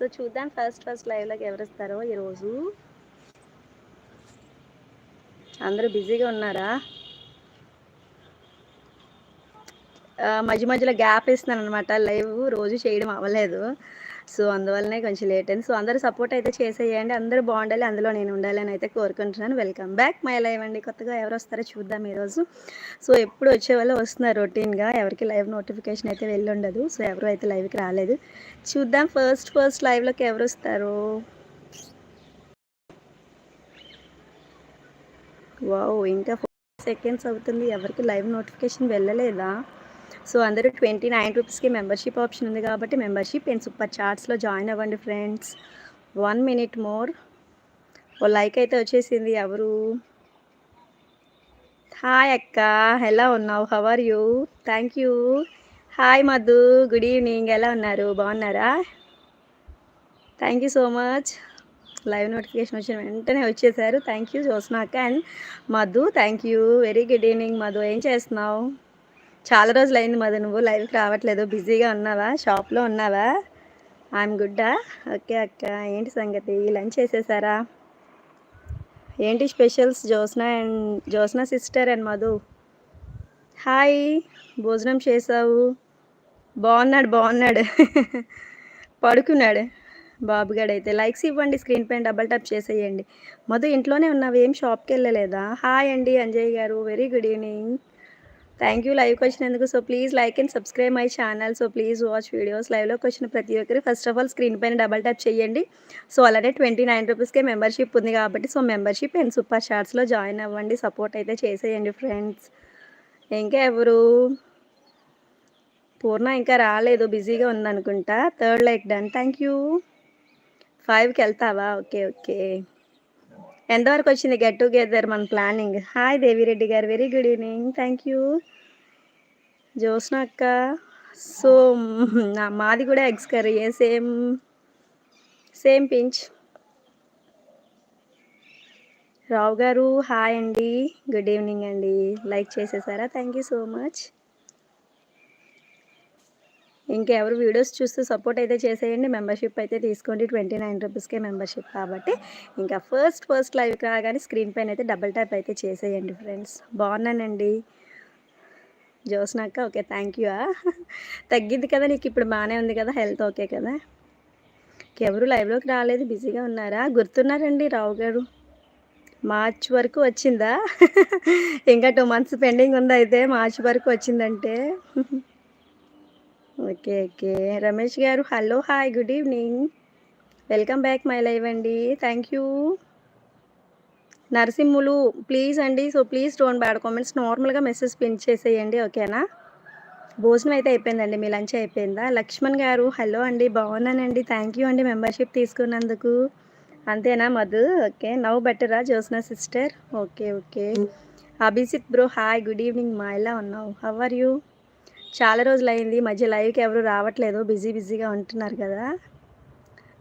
So చూద్దాం first first లైవ్లోకి ఎవరు వస్తారో ఈరోజు. అందరూ బిజీగా ఉన్నారా? ఆ, మధ్య మధ్యలో గ్యాప్ ఇస్తున్నాను అనమాట లైవ్ రోజు చేయడం అవ్వలేదు. సో అందువల్లనే కొంచెం లేట్ అయింది. సో అందరూ సపోర్ట్ అయితే చేసేయండి. అందరూ బాగుండాలి. అందులో నేను ఉండాలి అని అయితే కోరుకుంటున్నాను. వెల్కమ్ బ్యాక్ మై లైవ్ అండి. కొత్తగా ఎవరు వస్తారో చూద్దాం ఈరోజు. సో ఎప్పుడు వచ్చే వాళ్ళు వస్తున్నారు రొటీన్గా ఎవరికి లైవ్ నోటిఫికేషన్ అయితే వెళ్ళి ఉండదు సో ఎవరు అయితే లైవ్కి రాలేదు. చూద్దాం ఫస్ట్ ఫస్ట్ లైవ్లోకి ఎవరు వస్తారు? వావ్ ఇంకా ఫోర్ సెకండ్స్ అవుతుంది. ఎవరికి లైవ్ నోటిఫికేషన్ వెళ్ళలేదా? సో అందరూ ట్వంటీ నైన్ రూపీస్కి మెంబర్షిప్ ఆప్షన్ ఉంది కాబట్టి మెంబర్షిప్ అండ్ సూపర్ చార్ట్స్లో జాయిన్ అవ్వండి ఫ్రెండ్స్. One minute more. ఓ లైక్ అయితే వచ్చేసింది ఎవరు? హాయ్ అక్క ఎలా ఉన్నావు? How are you thank you hi Madhu good evening ఎలా ఉన్నారు? బాగున్నారా? Thank you so much live notification వచ్చిన వెంటనే వచ్చేసారు. Thank you జోస్నాక and Madhu thank you very good evening Madhu ఏం చేస్తున్నావు? చాలా రోజులు అయింది మధు నువ్వు లైవ్కి రావట్లేదు. బిజీగా ఉన్నావా? షాప్లో ఉన్నావా? ఐఎమ్ గుడ్డా ఓకే అక్క. ఏంటి సంగతి? లంచ్ చేసేసారా? ఏంటి specials Josna and Josna sister and Madhu. Hi భోజనం చేసావు? బాగున్నాడు బాగున్నాడు. పడుకున్నాడు. బాబుగాడు అయితే లైక్స్ ఇవ్వండి స్క్రీన్ పైన డబల్ ట్యాప్ చేసేయండి. మధు ఇంట్లోనే ఉన్నావు? ఏం షాప్కి వెళ్ళలేదా? హాయ్ అండి అంజయ్ గారు. Very good evening thank you లైవ్కి వచ్చినందుకు so please like and subscribe my channel so please watch videos లైవ్లోకి వచ్చిన ప్రతి ఒక్కరు. ఫస్ట్ ఆఫ్ ఆల్ స్క్రీన్ పైన డబల్ ట్యాప్ చేయండి. సో అలానే ట్వంటీ నైన్ రూపీస్కే మెంబర్షిప్ ఉంది కాబట్టి సో మెంబర్షిప్ అండ్ సూపర్ షార్ట్స్లో జాయిన్ అవ్వండి. సపోర్ట్ అయితే చేసేయండి ఫ్రెండ్స్ ఇంకా ఎవరు? పూర్ణ ఇంకా రాలేదు. బిజీగా ఉందనుకుంటా. Third like done thank you ఫైవ్కి వెళ్తావా? ఓకే ఓకే ఎంతవరకు వచ్చింది? గెట్ టుగెదర్ మన ప్లానింగ్ హాయ్ దేవిరెడ్డి గారు. Very good evening thank you Josna అక్క. సో నా మాది కూడా eggs curry same same pinch. Rao గారు హాయ్ అండి. గుడ్ ఈవినింగ్ అండి. Like చేసేసారా? Thank you so much. ఇంకెవరు వీడియోస్ చూస్తూ సపోర్ట్ అయితే చేసేయండి. మెంబర్షిప్ అయితే తీసుకోండి. ట్వంటీ నైన్ రూపీస్కే మెంబర్షిప్ కాబట్టి. ఇంకా ఫస్ట్ ఫస్ట్ లైవ్ రాగానే స్క్రీన్ పైన అయితే డబల్ ట్యాప్ అయితే చేసేయండి ఫ్రెండ్స్. బాగున్నానండి. జోస్నాక ఓకే థ్యాంక్ యూ తగ్గింది కదా నీకు ఇప్పుడు బాగానే ఉంది కదా హెల్త్ ఓకే కదా? ఎవరు లైవ్లోకి రాలేదు బిజీగా ఉన్నారా? గుర్తున్నారండి రావు గారు? మార్చ్ వరకు వచ్చిందా? ఇంకా టూ మంత్స్ పెండింగ్ ఉంది అయితే? మార్చ్ వరకు వచ్చిందంటే? Okay okay. రమేష్ గారు hello hi good evening welcome back my live అండి. థ్యాంక్ యూ నరసింహులు ప్లీజ్ అండి. So please don't bad comments నార్మల్గా మెసేజ్ పిన్ చేసేయండి ఓకేనా భోజనం అయితే అయిపోయిందండి మీ లంచ్ అయిపోయిందా? లక్ష్మణ్ గారు హలో అండి బాగున్నానండి. థ్యాంక్ యూ అండి మెంబర్షిప్ తీసుకున్నందుకు. అంతేనా మధు? ఓకే నవ్ బెటరా Jyotsna sister okay okay Abhijit bro hi good evening మా ఎలా ఉన్నావు? హవ్ ఆర్ యూ చాలా రోజులు అయింది మధ్య లైవ్కి ఎవరు రావట్లేదు. బిజీ బిజీగా ఉంటున్నారు కదా?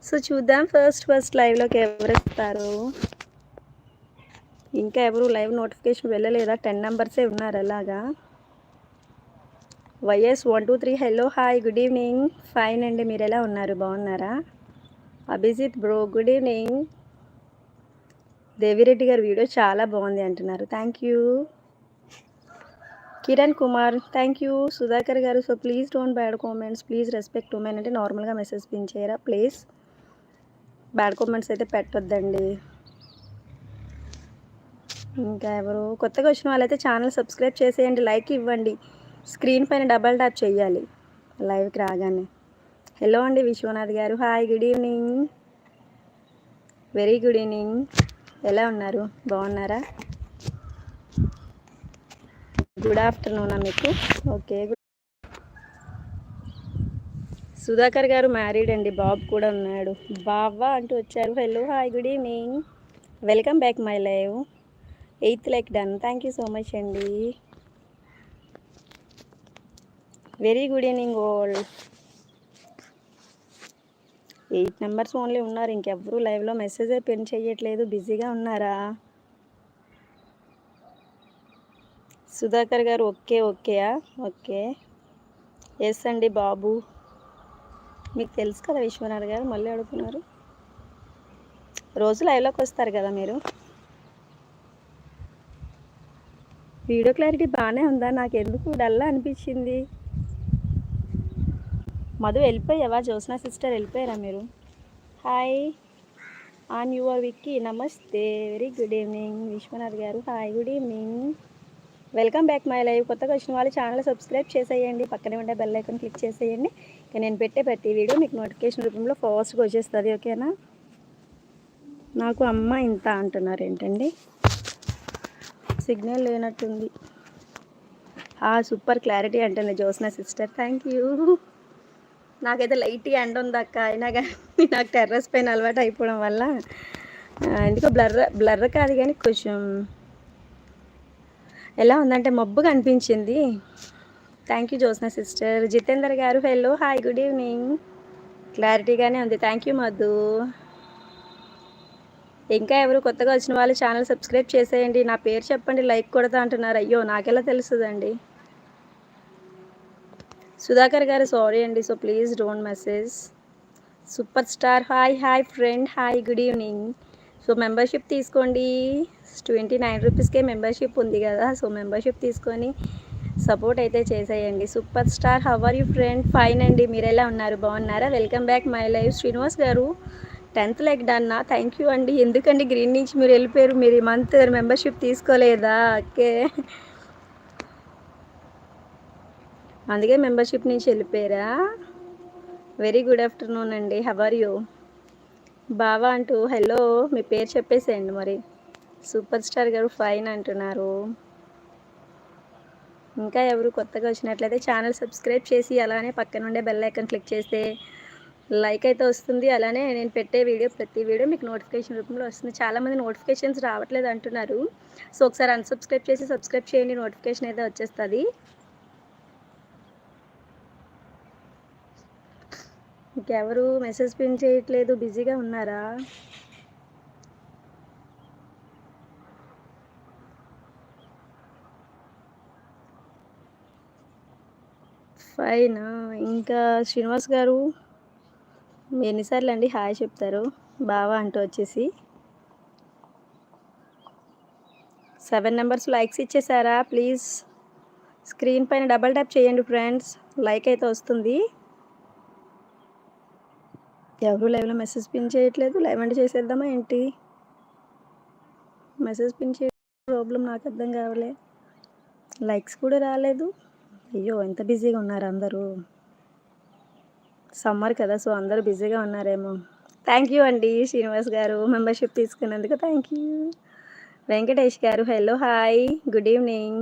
సో చూద్దాం. ఫస్ట్ ఫస్ట్ లైవ్లోకి ఎవరు వస్తారు? ఇంకా ఎవరు లైవ్ నోటిఫికేషన్ వెళ్ళలేదా? టెన్ నెంబర్సే ఉన్నారు అలాగా. Yes one two three hello hi good evening. Fine అండి మీరు ఎలా ఉన్నారు? బాగున్నారా? Abhijit bro good evening. Devireddy గారి వీడియో చాలా బాగుంది అంటున్నారు. Thank you Kiran Kumar thank you Sudhakar గారు so please don't bad comments please respect women అంటే నార్మల్గా మెసేజ్ పిన్ చేయరా? ప్లీజ్ బ్యాడ్ కామెంట్స్ అయితే పెట్టొద్దండి. ఇంకా ఎవరు కొత్తగా వచ్చిన వాళ్ళైతే ఛానల్ సబ్స్క్రైబ్ చేసేయండి లైక్ ఇవ్వండి. స్క్రీన్ పైన డబల్ ట్యాప్ చేయాలి లైవ్కి రాగానే. హలో అండి విశ్వనాథ్ గారు. Hi good evening. Very good evening. ఎలా ఉన్నారు? బాగున్నారా? గుడ్ ఆఫ్టర్నూనా మీకు? ఓకే. గుడ్ సుధాకర్ గారు మ్యారీడ్ అండి బాబు కూడా ఉన్నాడు. బావా అంటూ వచ్చారు. Hello hi good evening. Welcome back my live. Eighth like done. Thank you so much అండి. Very good evening all eight numbers only ఉన్నారు. ఇంకెవ్వరూ లైవ్లో మెసేజ్ పెన్ చేయట్లేదు. బిజీగా ఉన్నారా? సుధాకర్ గారు ఓకే ఓకేయా ఓకే. ఎస్ అండి బాబు. మీకు తెలుసు కదా విశ్వనాథ్ గారు మళ్ళీ అడుగుతున్నారు. రోజు లైవ్లోకి వస్తారు కదా మీరు? వీడియో క్లారిటీ బాగానే ఉందా? నాకు ఎందుకు డల్లా అనిపించింది? మధు వెళ్ళిపోయావా? జ్యోత్స్న సిస్టర్ వెళ్ళిపోయారా మీరు? హాయ్. On your Vicky. నమస్తే. Very good evening. విశ్వనాథ్ గారు hi. Good evening. Welcome back my live. కొత్తగా వచ్చిన వాళ్ళు ఛానల్ సబ్స్క్రైబ్ చేసేయండి. పక్కనే ఉండే బెల్ ఐకాన్ క్లిక్ చేసేయండి. ఇక నేను పెట్టే ప్రతి వీడియో మీకు నోటిఫికేషన్ రూపంలో ఫాస్ట్గా వచ్చేస్తుంది ఓకేనా? నాకు అమ్మ ఇంత అంటున్నారు ఏంటండి? సిగ్నల్ లేనట్టుంది. సూపర్ క్లారిటీ అంటుంది జ్యోత్స్నా సిస్టర్. థ్యాంక్ యూ నాకైతే లైట్ ఎండ ఉంది అక్క అయినా కానీ నాకు టెర్రస్ పైన అలవాటు అయిపోవడం వల్ల ఎందుకో బ్లర్ బ్లర్ కాదు కానీ కొంచెం ఎలా ఉందంటే మబ్బు కనిపించింది. Thank you Jyotsna sister. Jitender గారు హలో హాయ్ గుడ్ ఈవినింగ్ క్లారిటీగానే ఉంది. Thank you Madhu. ఇంకా ఎవరు కొత్తగా వచ్చిన వాళ్ళు ఛానల్ సబ్స్క్రైబ్ చేసేయండి. నా పేరు చెప్పండి. లైక్ కొడతా అంటున్నారు. అయ్యో నాకెలా తెలుస్తుందండి సుధాకర్ గారు సారీ అండి. So please don't message super star hi hi friend hi good evening so membership తీసుకోండి. ట్వంటీ నైన్ రూపీస్కే మెంబర్షిప్ ఉంది కదా. సో మెంబర్షిప్ తీసుకొని సపోర్ట్ అయితే చేసేయండి. Super star how are you friend fine అండి. మీరు ఎలా ఉన్నారు? బాగున్నారా? Welcome back my life Srinivas గారు టెన్త్ లైక్ డన్నా థ్యాంక్ యూ అండి. ఎందుకండి గ్రీన్ నుంచి మీరు వెళ్ళిపోయారు? మీరు ఈ మంత్ మెంబర్షిప్ తీసుకోలేదా? ఓకే. అందుకే మెంబర్షిప్ నుంచి వెళ్ళిపోయారా? వెరీ గుడ్ ఆఫ్టర్నూన్ అండి. హవర్ యూ బావా అంటూ హలో మీ పేరు చెప్పేసేయండి మరి. సూపర్ స్టార్ గారు ఫైన్ అంటున్నారు. ఇంకా ఎవరు కొత్తగా వచ్చినట్లయితే ఛానల్ సబ్స్క్రైబ్ చేసి అలానే పక్కనుండే బెల్ ఐకన్ క్లిక్ చేస్తే లైక్ అయితే వస్తుంది. అలానే నేను పెట్టే వీడియో ప్రతి వీడియో మీకు నోటిఫికేషన్ రూపంలో వస్తుంది. చాలామంది నోటిఫికేషన్స్ రావట్లేదు అంటున్నారు. సో ఒకసారి అన్సబ్స్క్రైబ్ చేసి సబ్స్క్రైబ్ చేయండి. నోటిఫికేషన్ అయితే వచ్చేస్తుంది. ఇంకెవరు మెసేజ్ పిన్ చేయట్లేదు. బిజీగా ఉన్నారా? ఫైన్? ఇంకా శ్రీనివాస్ గారు? ఎన్నిసార్లు అండి హాయ్ చెప్తారు? బావా అంటూ వచ్చేసి. సెవెన్ నెంబర్స్ లైక్స్ ఇచ్చేసారా? ప్లీజ్. స్క్రీన్ పైన డబల్ ట్యాప్ చేయండి ఫ్రెండ్స్. లైక్ అయితే వస్తుంది. ఎవరు లైవ్లో మెసేజ్ పిన్ చేయట్లేదు? లైవ్ అంటే చేసేద్దామా ఏంటి? మెసేజ్ పిన్ చే ప్రాబ్లం నాకు అర్థం కావలే. లైక్స్ కూడా రాలేదు. అయ్యో ఎంత బిజీగా ఉన్నారు అందరూ. సమ్మర్ కదా సో అందరూ బిజీగా ఉన్నారేమో. థ్యాంక్ యూ అండి శ్రీనివాస్ గారు మెంబర్షిప్ తీసుకున్నందుకు. థ్యాంక్ యూ వెంకటేష్ గారు hello hi good evening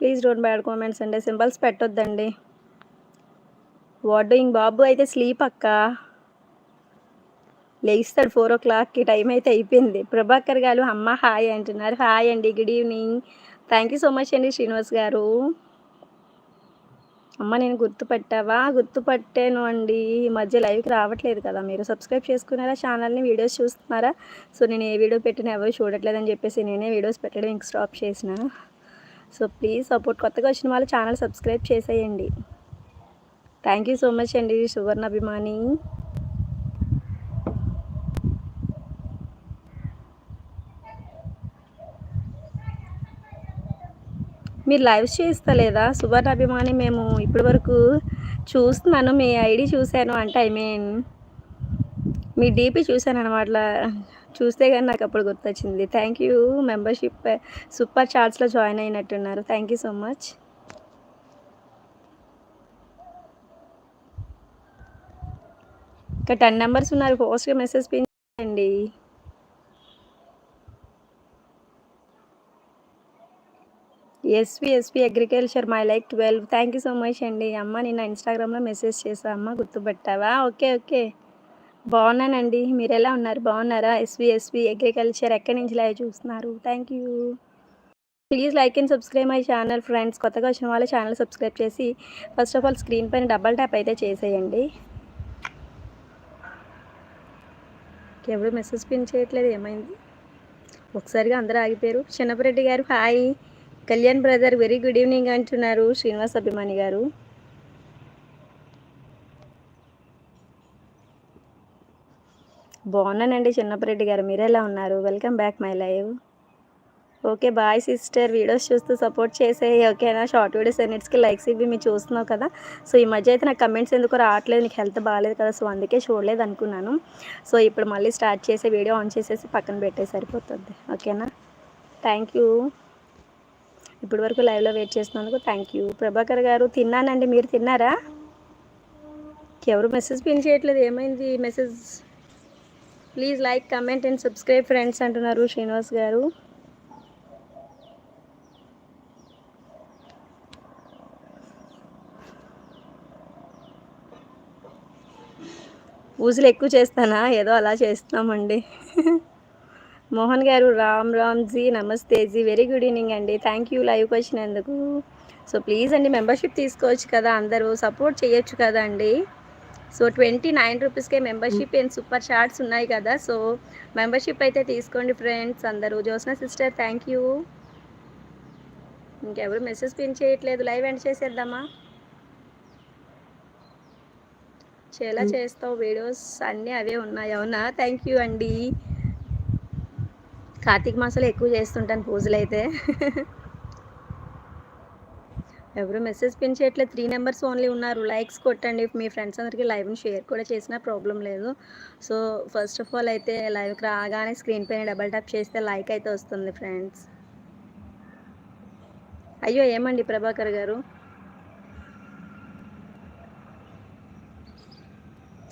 please don't bad comments అండి సింబల్స్ పెట్టొద్దండి. వాట్ డూయింగ్ బాబు అయితే స్లీప్ అక్క. లేస్తాడు ఫోర్ ఓ క్లాక్కి టైం అయితే అయిపోయింది. ప్రభాకర్ గారు అమ్మ హాయ్ అంటున్నారు. హాయ్ అండి good evening thank you so much అండి శ్రీనివాస్ గారు. అమ్మ నేను గుర్తుపట్టావా? గుర్తుపట్టాను అండి. ఈ మధ్య లైవ్కి రావట్లేదు కదా. మీరు సబ్స్క్రైబ్ చేసుకున్నారా ఛానల్ని వీడియోస్ చూస్తున్నారా? సో నేను ఏ వీడియో పెట్టినా ఎవరు చూడట్లేదని చెప్పేసి నేనే వీడియోస్ పెట్టడం ఇంక స్టాప్ చేసిన. So please support. కొత్తగా వచ్చిన వాళ్ళు ఛానల్ సబ్స్క్రైబ్ చేసేయండి. థ్యాంక్ యూ సో మచ్ అండి సువర్ణ అభిమాని. మీరు లైవ్స్ చేస్తలేదా? సువర్ణ అభిమాని మేము ఇప్పటి వరకు చూస్తున్నాను. మీ ఐడి చూశాను అంటే ఐ మీన్ మీ డీపీ చూశాను అనమాట చూస్తే కానీ నాకు అప్పుడు గుర్తొచ్చింది. థ్యాంక్ యూ మెంబర్షిప్ సూపర్ చార్ట్స్లో జాయిన్ అయినట్టున్నారు. థ్యాంక్ యూ సో మచ్ ఇంకా టెన్ నెంబర్స్ ఉన్నారు. పోస్ట్గా మెసేజ్ చేయండి. SV SV agriculture my like twelve. Thank you so much అండి. అమ్మ నిన్న ఇన్స్టాగ్రామ్లో మెసేజ్ చేసా అమ్మ గుర్తుపెట్టావా? Okay okay. బాగున్నానండి. మీరు ఎలా ఉన్నారు? బాగున్నారా? ఎస్వి ఎస్వి అగ్రికల్చర్ ఎక్కడి నుంచి లైవ్ చూస్తున్నారు? Thank you please like and subscribe my channel friends కొత్తగా వచ్చిన వాళ్ళు ఛానల్ సబ్స్క్రైబ్ చేసి ఫస్ట్ ఆఫ్ ఆల్ స్క్రీన్ పైన డబల్ ట్యాప్ అయితే చేసేయండి. ఎవరు మెసేజ్ పిన్ చేయట్లేదు? ఏమైంది? ఒకసారిగా అందరూ ఆగిపోయారు. చిన్నపరెడ్డి గారు hi Kalyan brother very good evening అంటున్నారు శ్రీనివాస్ అభిమాని గారు. బాగున్నానండి చిన్నపరెడ్డి గారు మీరు ఎలా ఉన్నారు? Welcome back my live okay bye sister videos చూస్తూ సపోర్ట్ చేసే ఓకేనా? షార్ట్ వీడియోస్ అన్నిటికి లైక్స్ ఇవి మీరు చూస్తున్నావు కదా? సో ఈ మధ్య అయితే నాకు కమెంట్స్ ఎందుకు రావట్లేదు నీకు హెల్త్ బాగాలేదు కదా సో అందుకే చూడలేదు అనుకున్నాను. సో ఇప్పుడు మళ్ళీ స్టార్ట్ చేసే వీడియో ఆన్ చేసేసి పక్కన పెట్టే సరిపోతుంది. ఓకేనా? థ్యాంక్ యూ ఇప్పటి వరకు లైవ్లో వెయిట్ చేసినందుకు థ్యాంక్ యూ ప్రభాకర్ గారు తిన్నానండి. మీరు తిన్నారా? ఎవరు మెసేజ్ పిన్ చేయట్లేదు? ఏమైంది message please like comment and subscribe friends అంటున్నారు శ్రీనివాస్ గారు. ఊసులు ఎక్కువ చేస్తానా? ఏదో అలా చేస్తున్నామండి. మోహన్ గారు రామ్ రామ్ జీ నమస్తే జీ. వెరీ గుడ్ ఈవినింగ్ అండి. థ్యాంక్ యూ లైవ్కి వచ్చినందుకు సో ప్లీజ్ అండి మెంబర్షిప్ తీసుకోవచ్చు కదా అందరూ సపోర్ట్ చేయొచ్చు కదా అండి. సో ట్వంటీ నైన్ రూపీస్కే మెంబర్షిప్ అండ్ సూపర్ చార్ట్స్ ఉన్నాయి కదా. సో మెంబర్షిప్ అయితే తీసుకోండి ఫ్రెండ్స్ అందరూ. జోస్నా సిస్టర్ థ్యాంక్ యూ ఇంకెవరు మెసేజ్ పిన్ చేయట్లేదు. లైవ్ ఎండ్ చేసేద్దామా? చాలా చేస్తావు వీడియోస్ అన్నీ అవే ఉన్నాయి. అవునా? థ్యాంక్ యూ అండి. కార్తీక మాసంలో ఎక్కువ చేస్తుంటాను పూజలు అయితే. ఎవరు మెసేజ్ పిన్ చేయట్లేదు. త్రీ నెంబర్స్ ఓన్లీ ఉన్నారు. లైక్స్ కొట్టండి. మీ ఫ్రెండ్స్ అందరికీ లైవ్ని షేర్ కూడా చేసినా ప్రాబ్లం లేదు. సో ఫస్ట్ ఆఫ్ ఆల్ అయితే లైవ్కి రాగానే స్క్రీన్ పైన డబల్ ట్యాప్ చేస్తే లైక్ అయితే వస్తుంది ఫ్రెండ్స్ అయ్యో ఏమండి ప్రభాకర్ గారు?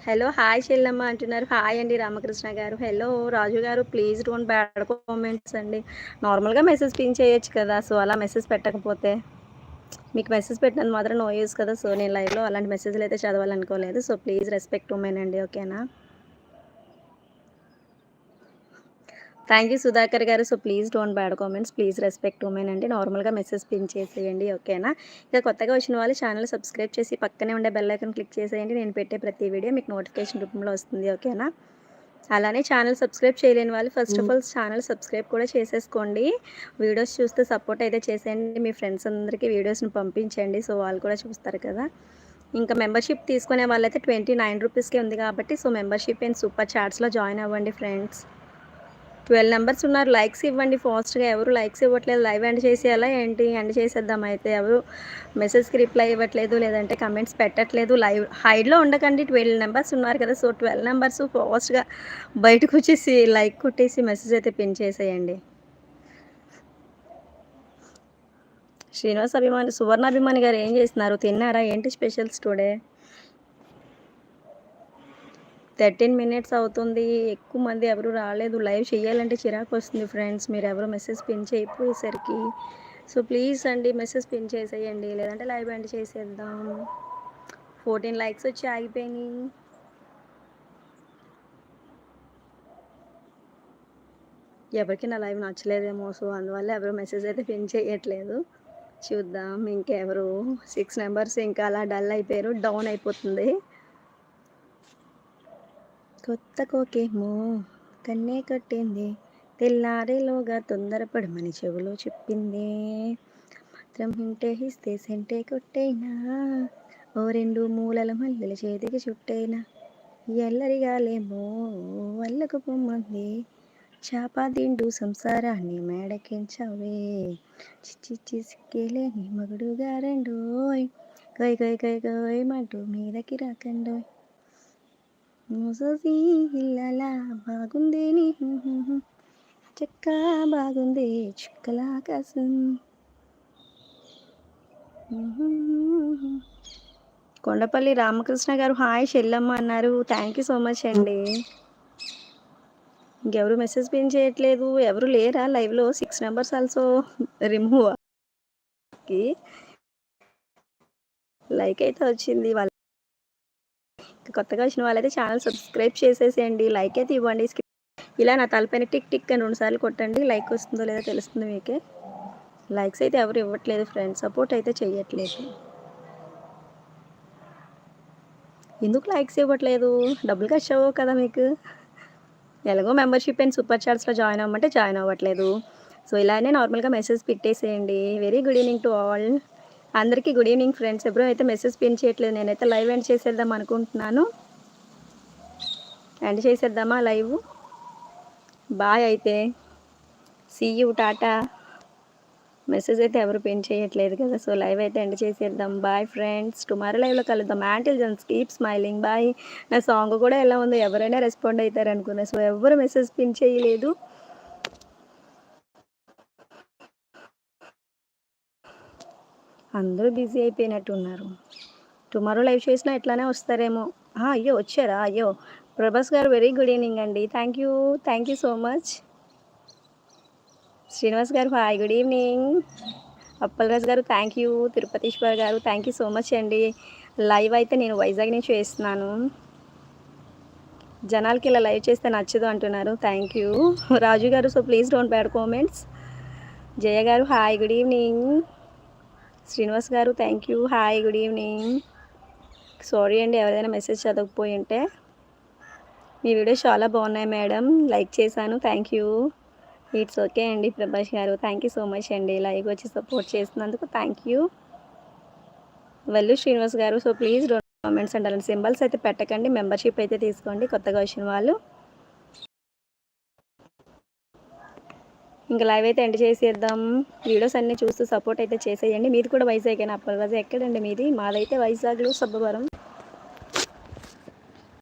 హలో హాయ్ చెల్లమ్మ అంటున్నారు. హాయ్ అండి రామకృష్ణ గారు. హలో రాజు గారు ప్లీజ్ డోంట్ బ్యాడ్ కామెంట్స్ అండి. నార్మల్గా మెసేజ్ పిన్ చేయొచ్చు కదా సో అలా మెసేజ్ పెట్టకపోతే. మీకు మెసేజ్ పెట్టినందుకు మాత్రం నో యూస్ కదా సో నేను లైవ్లో అలాంటి మెసేజ్లు అయితే చదవాలనుకోలేదు. సో ప్లీజ్ రెస్పెక్ట్ ఉమెన్ అండి ఓకేనా? థ్యాంక్ యూ సుధాకర్ గారు. So please don't bad comments. Please respect women అండి నార్మల్గా మెసేజ్ పిన్ చేసేయండి. ఓకేనా? ఇక కొత్తగా వచ్చిన వాళ్ళు ఛానల్ సబ్స్క్రైబ్ చేసి పక్కనే ఉండే బెల్ ఐకన్ క్లిక్ చేసేయండి. నేను పెట్టే ప్రతి వీడియో మీకు నోటిఫికేషన్ రూపంలో వస్తుంది. ఓకేనా? అలానే ఛానల్ సబ్స్క్రైబ్ చేయలేని వాళ్ళు first of all channel subscribe కూడా చేసేసుకోండి. వీడియోస్ చూస్తే సపోర్ట్ అయితే చేసేయండి. మీ ఫ్రెండ్స్ అందరికీ వీడియోస్ని పంపించండి. సో వాళ్ళు కూడా చూస్తారు కదా? ఇంకా మెంబర్షిప్ తీసుకునే వాళ్ళైతే ట్వంటీ నైన్ రూపీస్కే ఉంది కాబట్టి సో మెంబర్షిప్ అండ్ సూపర్ చార్ట్స్లో జాయిన్ అవ్వండి ఫ్రెండ్స్. ట్వెల్వ్ నెంబర్స్ ఉన్నారు. లైక్స్ ఇవ్వండి. ఫాస్ట్గా ఎవరు లైక్స్ ఇవ్వట్లేదు. లైవ్ ఎండ్ చేసేయాలా ఏంటి? ఎండ్ చేసేద్దాం అయితే? ఎవరు మెసేజ్కి రిప్లై ఇవ్వట్లేదు. లేదంటే కమెంట్స్ పెట్టట్లేదు. లైవ్ హైడ్లో ఉండకండి. ట్వెల్వ్ నెంబర్స్ ఉన్నారు కదా. సో ట్వెల్వ్ నెంబర్స్ ఫాస్ట్గా బయటకు వచ్చేసి లైక్ కొట్టేసి మెసేజ్ అయితే పిన్ చేసేయండి. శ్రీనివాస్ అభిమాని సువర్ణ అభిమాని గారు ఏం చేస్తున్నారు? తిన్నారా? ఏంటి స్పెషల్స్ టుడే? థర్టీన్ మినిట్స్ అవుతుంది. ఎక్కువ మంది ఎవరు రాలేదు. లైవ్ చేయాలంటే చిరాకు వస్తుంది ఫ్రెండ్స్. మీరు ఎవరు మెసేజ్ పిన్ చేయకపోయేసరికి సో ప్లీజ్ అండి మెసేజ్ పిన్ చేసేయండి. లేదంటే లైవ్ ఎండ్ చేసేద్దాం. ఫోర్టీన్ లైక్స్ వచ్చి ఆగిపోయినాయి. ఎవరికి నా లైవ్ నచ్చలేదేమో. సో అందువల్ల ఎవరు మెసేజ్ అయితే పిన్ చేయట్లేదు. చూద్దాం ఇంకెవరు. సిక్స్ నెంబర్స్ ఇంకా అలా డల్ అయిపోయారు. డౌన్ అయిపోతుంది. కొత్త కోకేమో కన్నే కట్టింది. తెల్లారేలోగా తొందరపడమని చెవులో చెప్పింది. మాత్రం ఇంటే ఇస్తే సెంటే కొట్టైనా? ఓ రెండు మూలల మల్లెల చేతికి చుట్టైనా? ఎల్లరిగాలేమో వల్లకు పొమ్మంది. చాప దిండు సంసారాన్ని మేడకించవే. చిచ్చి సిక్కేలేని మగుడుగా రెండోయ్. కై కై కై కై మంటూ మీదకి రాకండోయ్. మోసీ ఇల్లలా బాగుంది నీ చెక్క బాగుంది చుక్కల ఆకాశం కొండపల్లి రామకృష్ణ గారు హాయ్ షెల్లమ్మ అన్నారు. థ్యాంక్ యూ సో మచ్ అండి. ఇంకెవరు మెసేజ్ పిన్ చేయట్లేదు. ఎవరు లేరా లైవ్లో six numbers also remove like అయితే వచ్చింది. వాళ్ళ కొత్తగా వచ్చిన వాళ్ళైతే ఛానల్ సబ్స్క్రైబ్ చేసేసేయండి లైక్ అయితే ఇవ్వండి. ఇలా నా తలపైన టిక్ టిక్ అని రెండుసార్లు కొట్టండి లైక్ వస్తుందో లేదో తెలుస్తుంది మీకే. లైక్స్ అయితే ఎవరు ఇవ్వట్లేదు ఫ్రెండ్స్ సపోర్ట్ అయితే చేయట్లేదు ఎందుకు లైక్స్ ఇవ్వట్లేదు? డబ్బులు ఖర్చు కదా మీకు? ఎలాగో మెంబర్షిప్ అండ్ సూపర్ చార్ట్స్లో జాయిన్ అవ్వమంటే జాయిన్ అవ్వట్లేదు. సో ఇలానే నార్మల్గా మెసేజ్ పెట్టేసేయండి. Very good evening to all. అందరికీ గుడ్ ఈవినింగ్ ఫ్రెండ్స్. ఎవరూ అయితే మెసేజ్ పిన్ చేయట్లేదు. నేనైతే లైవ్ ఎండ్ చేసేద్దాం అనుకుంటున్నాను. ఎండ్ చేసేద్దామా లైవ్? బాయ్ అయితే. సీ యూ టాటా. మెసేజ్ అయితే ఎవరు పిన్ చేయట్లేదు కదా. సో లైవ్ అయితే ఎండ్ చేసేద్దాం. Bye friends. టుమారో లైవ్లో కలుద్దాం. యాంటిల్జన్స్ కీప్ స్మైలింగ్. బాయ్. నా సాంగ్ కూడా ఎలా ఉందో ఎవరైనా రెస్పాండ్ అవుతారు అనుకున్నా సో ఎవరు మెసేజ్ పిన్ చేయలేదు. అందరూ బిజీ అయిపోయినట్టు ఉన్నారు టుమారో లైవ్ చేసినా ఎట్లానే వస్తారేమో. అయ్యో వచ్చారా? అయ్యో ప్రభాస్ గారు వెరీ గుడ్ ఈవినింగ్ అండి. Thank you thank you so much Srinivas గారు హాయ్ గుడ్ ఈవినింగ్ అప్పలరాజు గారు థ్యాంక్ యూ తిరుపతీశ్వర్ గారు థ్యాంక్ యూ సో మచ్ అండి. లైవ్ అయితే నేను వైజాగ్ నుంచి వేస్తున్నాను జనాలకి ఇలా లైవ్ చేస్తే నచ్చదు అంటున్నారు. థ్యాంక్ యూ రాజు గారు so please don't bad comments Jaya గారు హాయ్ గుడ్ ఈవినింగ్ శ్రీనివాస్ గారు thank you hi good evening sorry అండి ఎవరైనా మెసేజ్ చదవకపోయి ఉంటే మీ వీడియోస్ చాలా బాగున్నాయి మేడం. లైక్ చేశాను థ్యాంక్ యూ ఇట్స్ ఓకే అండి ప్రభాష్ గారు. థ్యాంక్ యూ సో మచ్ అండి. లైవ్ వచ్చి సపోర్ట్ చేసినందుకు థ్యాంక్ యూ వెళ్ళు శ్రీనివాస్ గారు so please don't comments and అలాంటి సింబల్స్ అయితే పెట్టకండి మెంబర్షిప్ అయితే తీసుకోండి కొత్తగా వచ్చిన వాళ్ళు. ఇంకా లైవ్ అయితే ఎండ్ చేసేద్దాం. వీడియోస్ అన్నీ చూస్తూ సపోర్ట్ అయితే చేసేయండి. మీది కూడా వైజాగ్ అయినా అప్పటి ఎక్కడండి మీది? మాదైతే వైజాగ్లో సబ్బవరం.